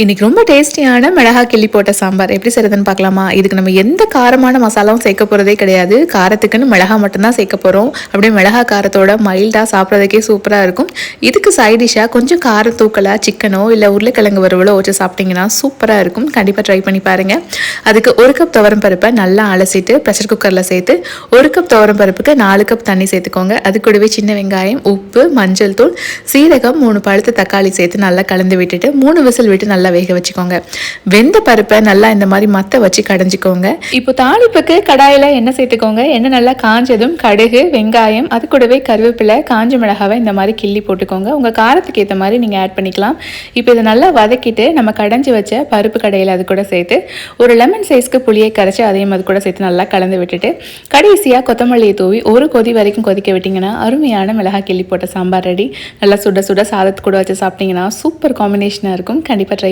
இன்றைக்கி ரொம்ப டேஸ்டியான மிளகா கிள்ளி போட்ட சாம்பார். எப்படி செய்யறதுன்னு பார்க்கலாமா? இதுக்கு நம்ம எந்த காரமான மசாலாவும் சேர்க்க போகிறதே கிடையாது. காரத்துக்குன்னு மிளகா மட்டும்தான் சேர்க்க போகிறோம் அப்படியே மிளகா காரத்தோட மைல்டாக சாப்பிட்றதுக்கே சூப்பராக இருக்கும். இதுக்கு சைட் டிஷ்ஷாக கொஞ்சம் கார தூக்கலாக சிக்கனோ இல்லை உருளைக்கிழங்கு வறுவலோ வச்சு சாப்பிட்டிங்கன்னா சூப்பராக இருக்கும். கண்டிப்பாக ட்ரை பண்ணி பாருங்கள் அதுக்கு ஒரு கப் துவரம் பருப்பை நல்லா அலசிட்டு ப்ரெஷர் குக்கரில் சேர்த்து ஒரு கப் துவரம் பருப்புக்கு நாலு கப் தண்ணி சேர்த்துக்கோங்க. அது கூடவே சின்ன வெங்காயம் உப்பு மஞ்சள் தூள் சீரகம் மூணு பழுத்த தக்காளி சேர்த்து நல்லா கலந்து விட்டுட்டு மூணு விசில் விட்டு நல்லா நல்லா வேக வச்சுக்கோங்க. வெந்த பருப்பை நல்லா இந்த மாதிரி மத்த வச்சு கடைஞ்சிக்கோங்க. இப்போ தாளிப்புக்கு கடாயில் எண்ணெய் சேர்த்துக்கோங்க. எண்ணெய் நல்லா காஞ்சதும் கடுகு வெங்காயம் அது கூடவே கருவேப்பிலை காஞ்ச மிளகாவை இந்த மாதிரி கிள்ளி போட்டுக்கோங்க. உங்கள் காரத்துக்கு ஏற்ற மாதிரி நீங்கள் ஆட் பண்ணிக்கலாம். இப்போ இதை நல்லா வதக்கிட்டு நம்ம கடைஞ்சி வச்ச பருப்பு கடையில் அது கூட சேர்த்து ஒரு லெமன் சைஸ்க்கு புளியை கரைச்சி அதையும் அது கூட சேர்த்து நல்லா கலந்து விட்டுட்டு கடைசியாக கொத்தமல்லியை தூவி ஒரு கொதி வரைக்கும் கொதிக்க விட்டிங்கன்னா அருமையான மிளகாய் கிள்ளி போட்ட சாம்பார் ரெடி. நல்லா சுட சுட சாதத்து கூட வச்சு சாப்பிட்டிங்கன்னா சூப்பர் காம்பினேஷனாக இருக்கும். கண்டிப்பாக ட்ரை